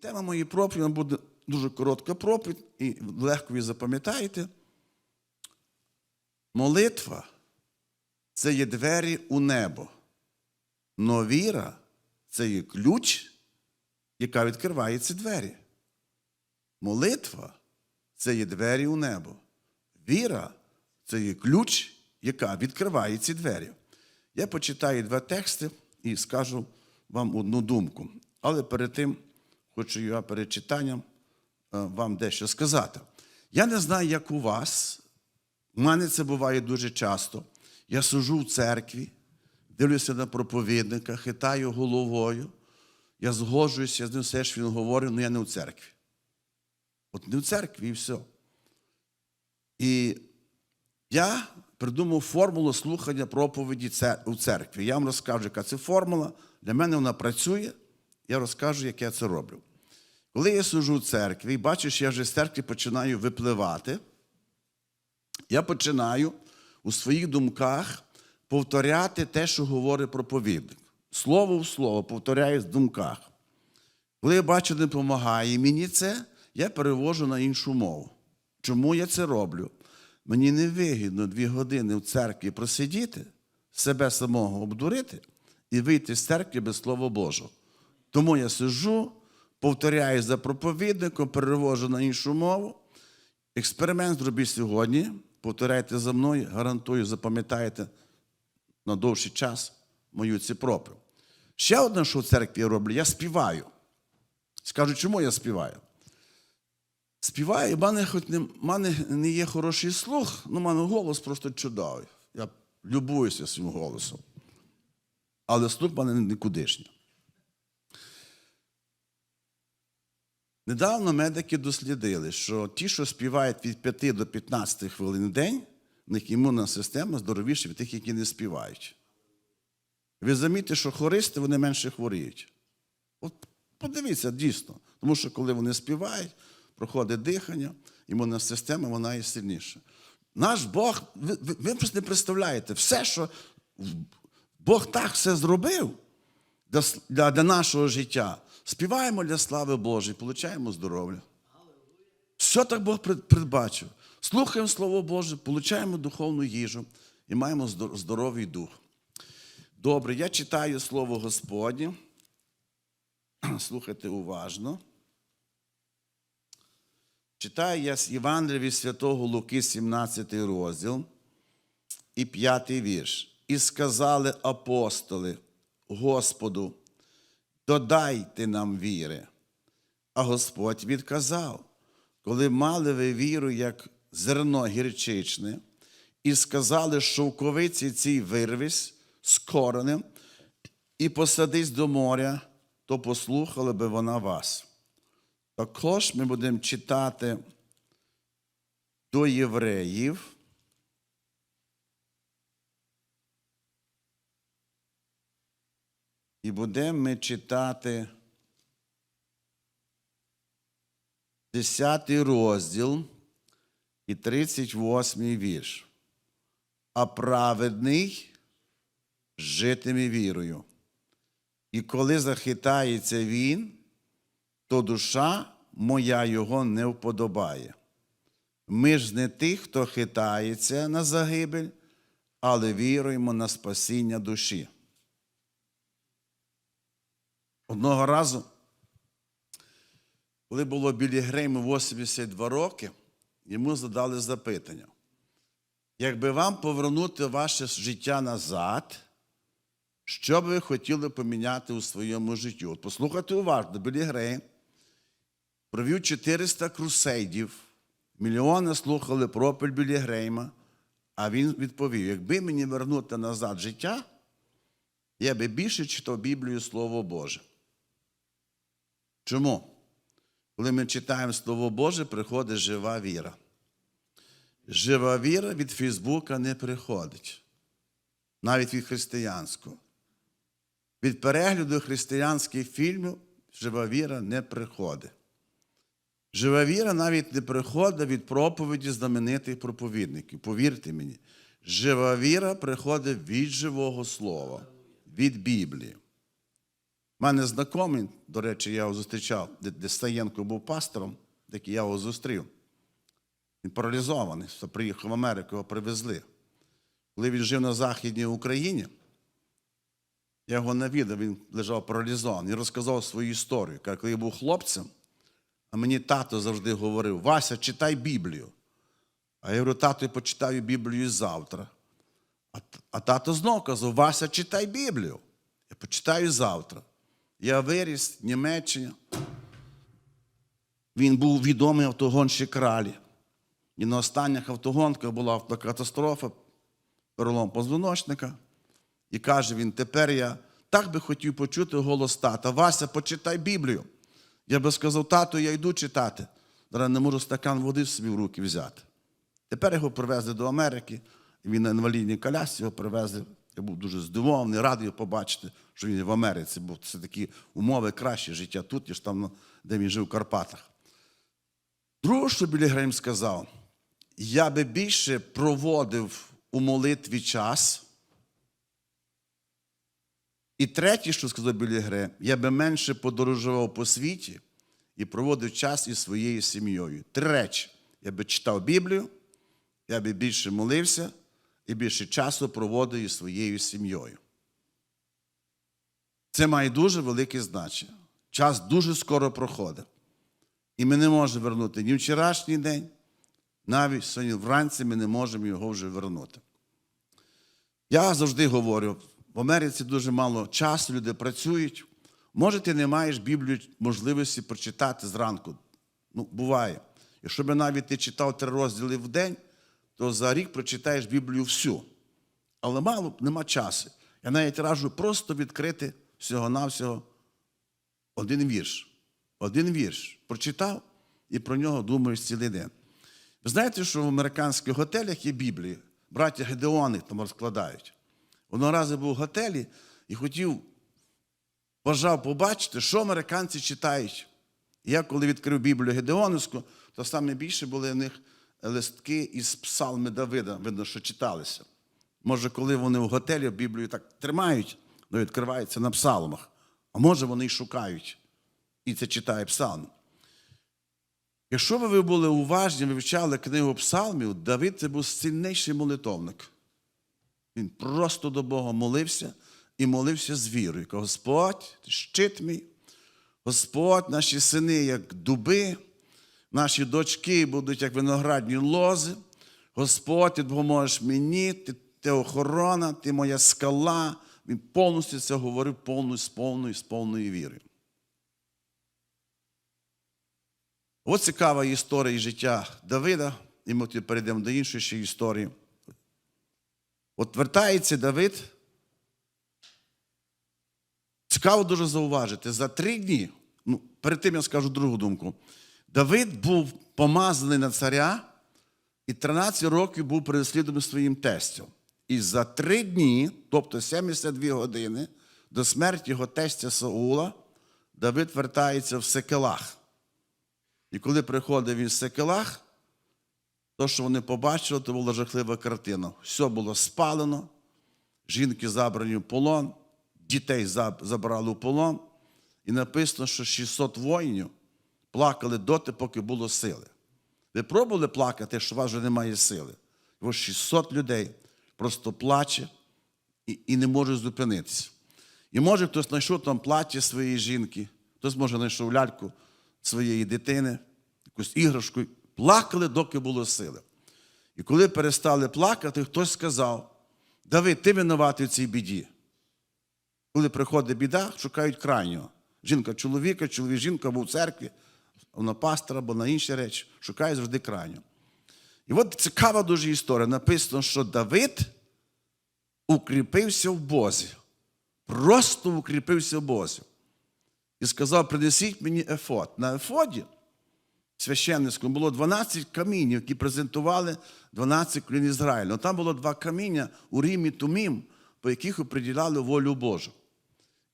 Тема моєї проповіді буде дуже коротка проповідь, і легко її запам'ятаєте. Молитва це є двері у небо. Но віра це є ключ, яка відкриває ці двері. Молитва це є двері у небо. Віра це є ключ, яка відкриває ці двері. Я почитаю два тексти і скажу вам одну думку. Але перед тим хочу я перед читанням е, вам дещо сказати. Я не знаю, як у вас. У мене це буває дуже часто. Я сижу в церкві, дивлюся на проповідника, хитаю головою. Я згоджуюся з ним все, що він говорить, але я не у церкві. От не в церкві і все. І я придумав формулу слухання проповіді у церкві. Я вам розкажу, яка це формула. Для мене вона працює, я розкажу, як я це роблю. Коли я сижу в церкві і бачу, я вже з церкви починаю випливати, я починаю у своїх думках повторяти те, що говорить проповідник. Слово в слово повторяю в думках. Коли я бачу, не допомагає мені це, я перевожу на іншу мову. Чому я це роблю? Мені не вигідно дві години в церкві просидіти, себе самого обдурити і вийти з церкви без Слова Божого. Тому я сижу, повторяю за проповідником, перевожу на іншу мову. Експеримент зробіть сьогодні, повторяйте за мною, гарантую, запам'ятаєте на довший час мою цю проповідь. Ще одне, що в церкві я роблю, я співаю. Скажу, чому я співаю? Співаю, в мене хоч не, в мене не є хороший слух, але в мене голос просто чудовий. Я любуюся своїм голосом. Але слух в мене нікудишній. Недавно медики дослідили, що ті, що співають від 5 до 15 хвилин в день, в них імунна система здоровіша від тих, які не співають. Ви замітите, що хористи вони менше хворіють. От подивіться, дійсно. Тому що коли вони співають, проходить дихання, імунна система, вона є сильніша. Наш Бог, ви, ви, просто не представляєте, все, що Бог так все зробив для, для нашого життя. Співаємо для слави Божої, получаємо здоров'я. Що так Бог передбачив? Слухаємо Слово Боже, получаємо духовну їжу і маємо здоровий дух. Добре, я читаю Слово Господнє. Слухайте уважно. Читаю я з Євангелія Святого Луки, 17 розділ і 5 вірш. І сказали апостоли Господу, додайте нам віри. А Господь відказав, коли мали ви віру, як зерно гірчичне, і сказали, шовковиці цій вирвись з коренем і посадись до моря, то послухала би вона вас. Також ми будемо читати до євреїв. І будемо ми читати 10 розділ і 38 вірш. А праведний житиме вірою. І коли захитається він, то душа моя його не вподобає. Ми ж не тих, хто хитається на загибель, але віруємо на спасіння душі. Одного разу, коли було Білі Грейму 82 роки, йому задали запитання. Якби вам повернути ваше життя назад, що б ви хотіли поміняти у своєму житті? От послухайте уважно, Білі Грейм провів 400 крусейдів, мільйони слухали проповідь Білі Грейма, а він відповів: якби мені вернути назад життя, я би більше читав Біблію Слово Боже. Чому? Коли ми читаємо Слово Боже, приходить жива віра. Жива віра від Фейсбука не приходить, навіть від християнського. Від перегляду християнських фільмів жива віра не приходить. Жива віра навіть не приходить від проповіді знаменитих проповідників. Повірте мені, жива віра приходить від живого слова, від Біблії. Мене знайомий, до речі, я його зустрічав, де, Стаєнко був пастором, такий я його зустрів. Він паралізований, що приїхав в Америку, його привезли. Коли він жив на Західній Україні, я його навідав, він лежав паралізований. Він розказав свою історію. Коли я був хлопцем, а мені тато завжди говорив: Вася, читай Біблію. А я говорю, тато, я почитаю Біблію завтра. А, а тато знов казав, Вася, читай Біблію. Я почитаю завтра. Я виріс в Німеччині. Він був відомий автогонщик ралі. І на останніх автогонках була автокатастрофа, перелом позвоночника. І каже він: тепер я так би хотів почути голос тата. Вася, почитай Біблію. Я би сказав, тату, я йду читати. Зараз не можу стакан води собі в руки взяти. Тепер його привезли до Америки, він на інвалідній колясці його привезли. Я був дуже здивований, радий побачити, що він в Америці, бо це такі умови краще життя тут, ніж там, де він жив в Карпатах. Друге, що Білі Грейм сказав, я би більше проводив у молитві час. І третє, що сказав Білі Грейм, я би менше подорожував по світі і проводив час із своєю сім'єю. Три речі. Я би читав Біблію, я би більше молився і більше часу проводив із своєю сім'єю. Це має дуже велике значення. Час дуже скоро проходить. І ми не можемо вернути ні вчорашній день, навіть сьогодні вранці ми не можемо його вже вернути. Я завжди говорю, в Америці дуже мало часу, люди працюють. Може, ти не маєш Біблію можливості прочитати зранку. Ну, буває. Якщо б навіть ти читав три розділи в день, то за рік прочитаєш Біблію всю. Але мало нема часу. Я навіть раджу просто відкрити всього-навсього один вірш. Один вірш. Прочитав і про нього думаєш цілий день. Ви знаєте, що в американських готелях є Біблії? Браття Гедеони там розкладають. Одного разу був в готелі і хотів, бажав побачити, що американці читають. Я, коли відкрив Біблію Гедеоновську, то саме більше були в них листки із псалми Давида, видно, що читалися. Може, коли вони в готелі Біблію так тримають, то відкривається на псалмах. А може, вони й шукають. І це читає псалм. Якщо ви були уважні, вивчали книгу псалмів, Давид це був сильніший молитовник. Він просто до Бога молився і молився з вірою. Господь, щит мій, Господь, наші сини, як дуби, наші дочки будуть як виноградні лози. Господь, ти допоможеш мені, ти, ти охорона, ти моя скала. Він повністю це говорив повною, з повною, з повною вірою. Ось цікава історія життя Давида, і ми тоді перейдемо до іншої ще історії. От вертається Давид. Цікаво дуже зауважити, за три дні, ну, перед тим я скажу другу думку. Давид був помазаний на царя і 13 років був переслідуваний своїм тестем. І за три дні, тобто 72 години, до смерті його тестя Саула, Давид вертається в Секелах. І коли приходив він в Секелах, то, що вони побачили, то була жахлива картина. Все було спалено, жінки забрані в полон, дітей забрали в полон. І написано, що 600 воїнів плакали доти, поки було сили. Ви пробували плакати, що у вас вже немає сили? Ось 600 людей просто плаче і, і не може зупинитися. І може хтось знайшов там плаття своєї жінки, хтось може знайшов ляльку своєї дитини, якусь іграшку. Плакали, доки було сили. І коли перестали плакати, хтось сказав: Давид, ти винуватий в цій біді. Коли приходить біда, шукають крайнього. Жінка чоловіка, чоловік жінка або в церкві, на пастора, або на інші речі, шукає завжди крайнього. І от цікава дуже історія. Написано, що Давид укріпився в Бозі. Просто укріпився в Бозі. І сказав: принесіть мені ефод. На ефоді священницькому було 12 камінь, які презентували 12 колін Ізраїля. Там було два каміння у Римі Тумім, по яких оприділяли волю Божу.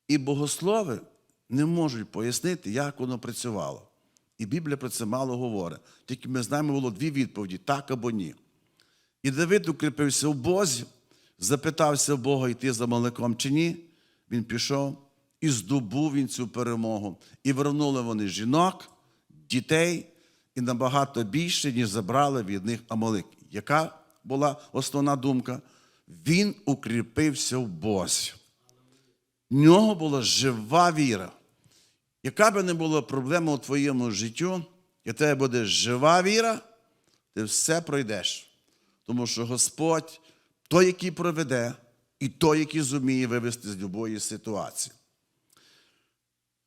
І богослови не можуть пояснити, як воно працювало. І Біблія про це мало говорить. Тільки ми знаємо, було дві відповіді: так або ні. І Давид укріпився в Бозі, запитався в Бога йти за молоком чи ні. Він пішов і здобув він цю перемогу. І вернули вони жінок, дітей, і набагато більше, ніж забрали від них Амалик. Яка була основна думка? Він укріпився в Бозі. В нього була жива віра. Яка би не була проблема у твоєму життю, і тебе буде жива віра, ти все пройдеш. Тому що Господь той, який проведе, і той, який зуміє вивести з будь-якої ситуації.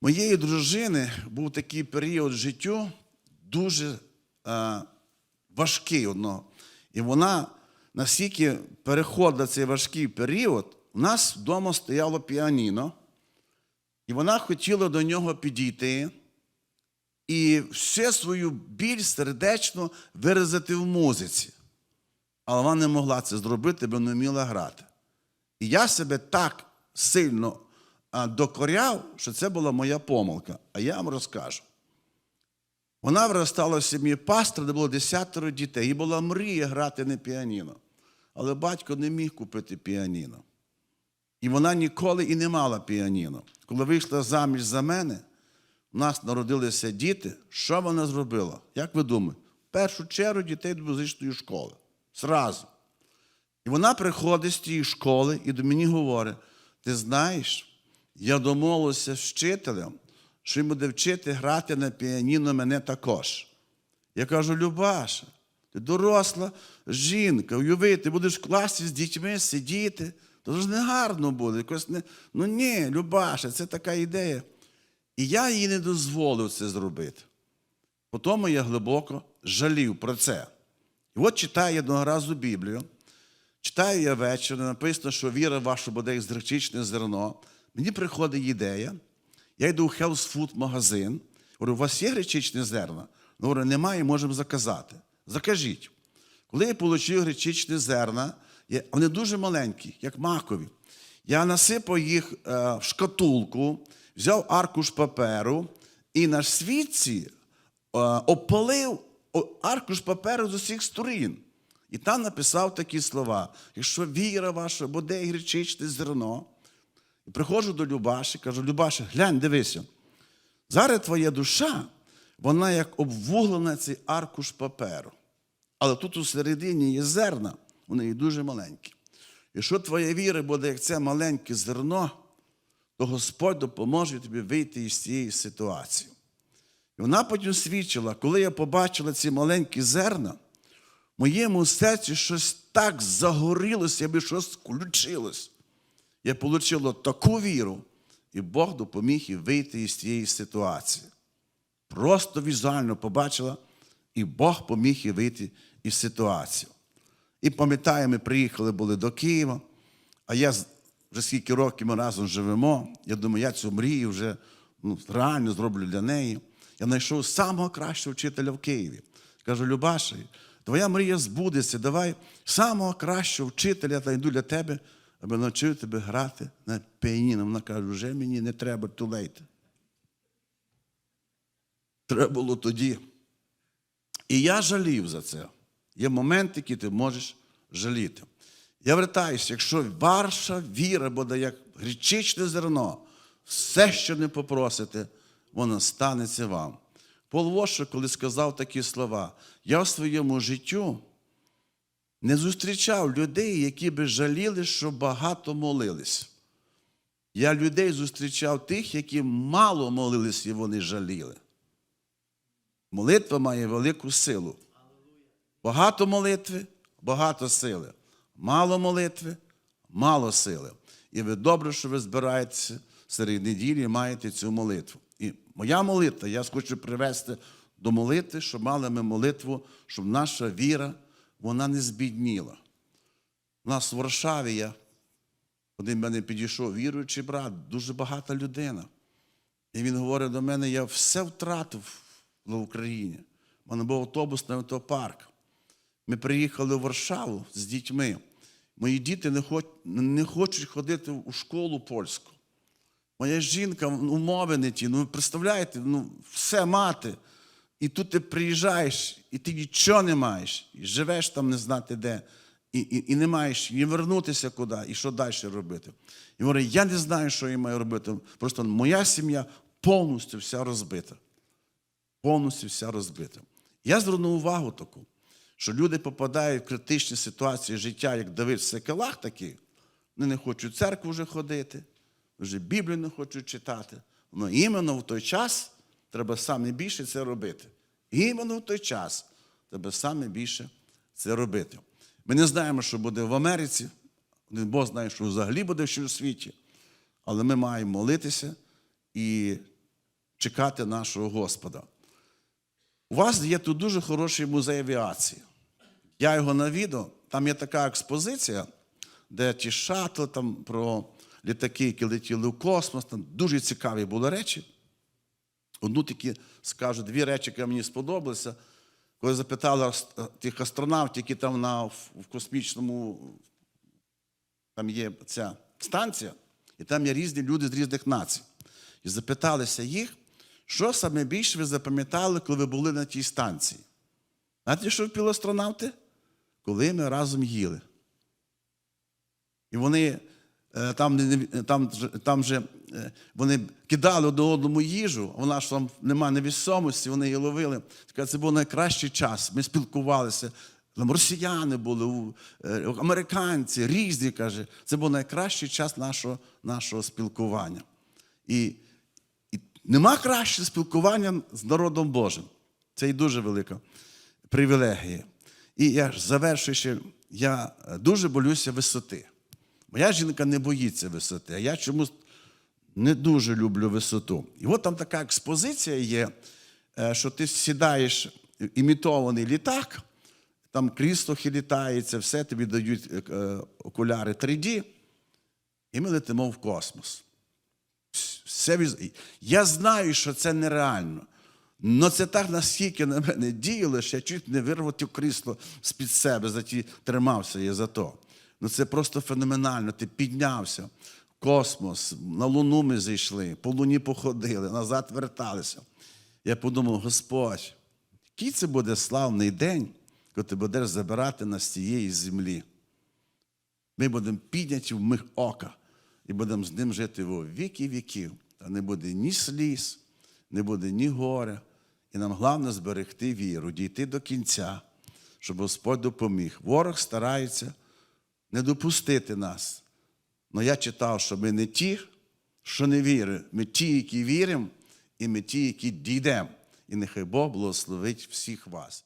Моєї дружини був такий період життю дуже е, важкий одного. І вона наскільки переходила цей важкий період, у нас вдома стояло піаніно, і вона хотіла до нього підійти і все свою біль сердечно виразити в музиці. Але вона не могла це зробити, бо не вміла грати. І я себе так сильно докоряв, що це була моя помилка. А я вам розкажу. Вона виростала в сім'ї пастора, де було десятеро дітей. Їй була мрія грати на піаніно. Але батько не міг купити піаніно. І вона ніколи і не мала піаніно. Коли вийшла заміж за мене, у нас народилися діти. Що вона зробила? Як ви думаєте? В першу чергу дітей до музичної школи. Зразу. І вона приходить з тієї школи і до мені говорить: ти знаєш, я домовилася з вчителем, що він буде вчити грати на піаніно мене також. Я кажу, Любаша, ти доросла жінка, уяви, ти будеш в класі з дітьми сидіти, то ж не гарно буде. Якось не... Ну ні, Любаша, це така ідея. І я їй не дозволив це зробити. Потім я глибоко жалів про це. І от читаю одного разу Біблію, читаю я ввечері, написано, що віра ваша буде як зречичне зерно. Мені приходить ідея. Я йду в Health Food магазин. Говорю, у вас є гречичне зерна? Ну, говорю, немає, можемо заказати. Закажіть. Коли я отримав гречичні зерна, вони дуже маленькі, як макові. Я насипав їх е, в шкатулку, взяв аркуш паперу і на світці е, опалив аркуш паперу з усіх сторін. І там написав такі слова: якщо віра ваша буде гречичне зерно, і приходжу до Любаші, кажу, Любаша, глянь, дивися. Зараз твоя душа, вона як обвуглена цей аркуш паперу. Але тут у середині є зерна, вони дуже маленькі. Якщо твоя віра буде як це маленьке зерно, то Господь допоможе тобі вийти із цієї ситуації. І вона потім свідчила, коли я побачила ці маленькі зерна, в моєму серці щось так загорілося, аби щось включилось. Я отримала таку віру, і Бог допоміг їй вийти із цієї ситуації. Просто візуально побачила, і Бог поміг їй вийти із ситуації. І пам'ятаю, ми приїхали були до Києва, а я вже скільки років ми разом живемо. Я думаю, я цю мрію вже ну, реально зроблю для неї. Я знайшов самого кращого вчителя в Києві. Кажу, Любаша, твоя мрія збудеться, давай самого кращого вчителя я йду для тебе, аби навчив тебе грати на піаніно. Вона каже, вже мені не треба тулейти. Треба було тоді. І я жалів за це. Є моменти, які ти можеш жаліти. Я вертаюся, якщо ваша віра буде як гречичне зерно, все, що не попросите, воно станеться вам. Пол Вошер, коли сказав такі слова, я в своєму життю не зустрічав людей, які би жаліли, що багато молились. Я людей зустрічав тих, які мало молились і вони жаліли. Молитва має велику силу. Багато молитви, багато сили. Мало молитви, мало сили. І ви добре, що ви збираєтеся серед неділі і маєте цю молитву. І моя молитва, я хочу привести до молитви, щоб мали ми молитву, щоб наша віра вона не збідніла. У нас в Варшаві я, один мене підійшов віруючий брат, дуже багата людина. І він говорить до мене: я все втратив в Україні. У мене був автобус на автопарк. Ми приїхали в Варшаву з дітьми. Мої діти не, хоч, не хочуть ходити у школу польську. Моя жінка ну, умови не ті. Ну, представляєте, ну, все мати. І тут ти приїжджаєш, і ти нічого не маєш, і живеш там не знати де. і, і, і не маєш ні вернутися куди, і що далі робити. І говорить, я не знаю, що я маю робити. Просто моя сім'я повністю вся розбита. Повністю вся розбита. Я звернув увагу таку, що люди попадають в критичні ситуації життя, як Давид в Секелах такі, вони не хочуть в церкву вже ходити, вже Біблію не хочуть читати. Але іменно в той час треба саме більше це робити. Іменно в той час треба саме більше це робити. Ми не знаємо, що буде в Америці, Бог знає, що взагалі буде у світі, але ми маємо молитися і чекати нашого Господа. У вас є тут дуже хороший музей авіації. Я його навідав, там є така експозиція, де ті шатли там про літаки, які летіли в космос, там дуже цікаві були речі. Одну такі скажу, дві речі, які мені сподобалися. Коли запитали тих астронавтів, які там на, в космічному, там є ця станція, і там є різні люди з різних націй. І запиталися їх, що саме більше ви запам'ятали, коли ви були на тій станції? Знаєте, що впіли астронавти? Коли ми разом їли. І вони е, там, там, там же е, вони кидали одне одному їжу, вона ж там немає невісомості, вони її ловили. Це був найкращий час. Ми спілкувалися. Там росіяни були, е, американці, різні, каже. Це був найкращий час нашого, нашого спілкування. І, і нема кращого спілкування з народом Божим. Це і дуже велика привілегія. І я ж завершуючи, я е, дуже болюся висоти. Моя жінка не боїться висоти, а я чомусь не дуже люблю висоту. І от там така експозиція є, е, що ти сідаєш в імітований літак, там крісло хилітається, все тобі дають е, е, окуляри 3D, і ми летимо в космос. Все Я знаю, що це нереально. Але це так настільки на мене діяло, що я чуть не вирвав ті крісло з-під себе, за ті тримався я за то. Ну це просто феноменально. Ти піднявся в космос, на Луну ми зайшли, по Луні походили, назад верталися. Я подумав, Господь, який це буде славний день, коли ти будеш забирати нас з цієї землі. Ми будемо підняті в миг ока і будемо з ним жити во віки віків. Та не буде ні сліз, не буде ні горя. І нам головне зберегти віру, дійти до кінця, щоб Господь допоміг. Ворог старається не допустити нас. Але я читав, що ми не ті, що не віримо. Ми ті, які віримо, і ми ті, які дійдемо. І нехай Бог благословить всіх вас.